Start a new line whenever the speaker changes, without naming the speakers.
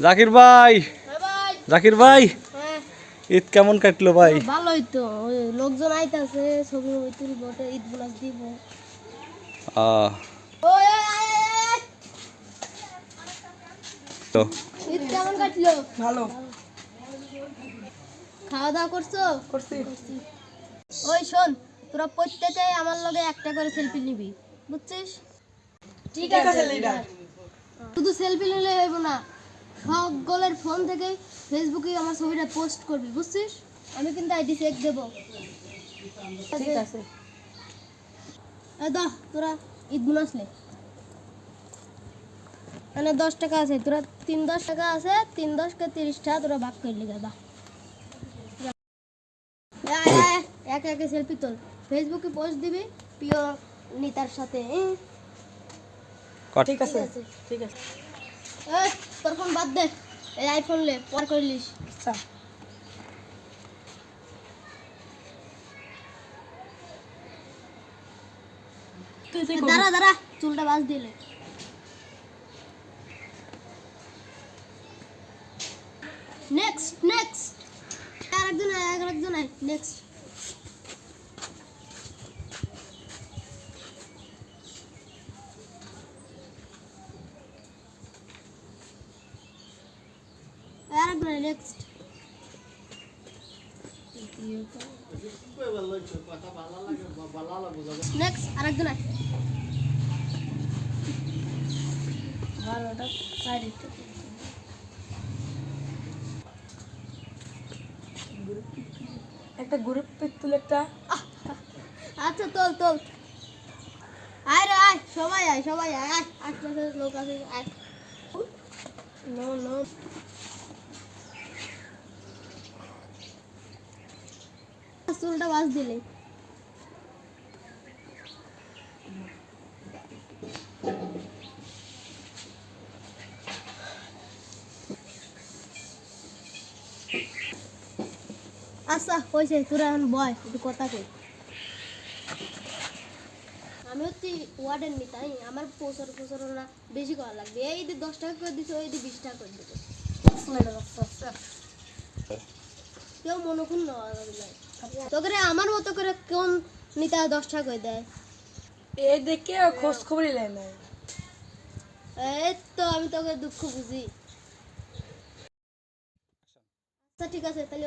জাকির ভাই।
ভাই।
জাকির ভাই
হ্যাঁ।
ঈদ কেমন কাটলো ভাই?
ভালোই তো। লোকজন আইতাছে ছবি ওই তুলব ঈদ বোনাস দিব।
আহ,
ওই ওই, আয়, আয়, আয়।
তো।
ঈদ কেমন কাটলো?
ভালো।
খাওয়া দাওয়া করছ?
করছি।
ওই শোন তোরা প্রত্যেকে আমার লগে একটা করে সেলফি নিবি বুঝছিস? ঠিক
ঠিক আছে লিডার
শুধু সেলফি নিলে হইব না। সকলের ফোন থেকে ফেসবুকে আমার ছবিটা পোস্ট করবি বুঝছিস? আমি কিন্তু আইডি চেক দেবো।
ঠিক আছে।
তোরা ঈদ বোনাস মানে দশ টাকা আছে তোরা তিন দশ টাকা আছে তিন দশকে তিরিশ টাকা তোরা ভাগ করে লিখে দাও। আয়, আয়, আয়, একে একে সেলফি তোল। ফেসবুকে পোস্ট দিবি প্রিয় নিতার সাথে?
ঠিক আছে। ঠিক আছে।
তোর ফোন বাদ দে। এই আইফোন লে পর করলিস
আচ্ছা।
দাঁড়া দাঁড়া চুলটা বাজ দিলে নেক্সট নেক্সট আরেকজন আয় আরেকজন আয়। নেক্সট নেক্সট নেক্সট আরেকজন
ভালোটা সাইড একটা। গ্রুপ পিক তুলে একটা।
আচ্ছা তোল তোল। আয় রে আয় সবাই আয় সবাই আয় আয় আশপাশের লোক আছে আয়। নো নো চুলটা বাস দিলে। আচ্ছা হয়েছে তোরা এখন বয় একটু কথা কই। আমি হচ্ছি ওয়ার্ডেন নিতাই আমার প্রচার প্রচারণা বেশি করা লাগবে। এই যে দশ টাকা করে দিচ্ছে ওই যে বিশ টাকা করে দেবে কেউ মনোক্ষণ নেওয়া যাবে না তোকে আমার মতো করে কোন নিতা দশ টাকা করে দেয়?
এই দেখে খোঁজ খবরই নেয় না।
এই তো আমি তোকে দুঃখ বুঝি। আচ্ছা ঠিক আছে তাহলে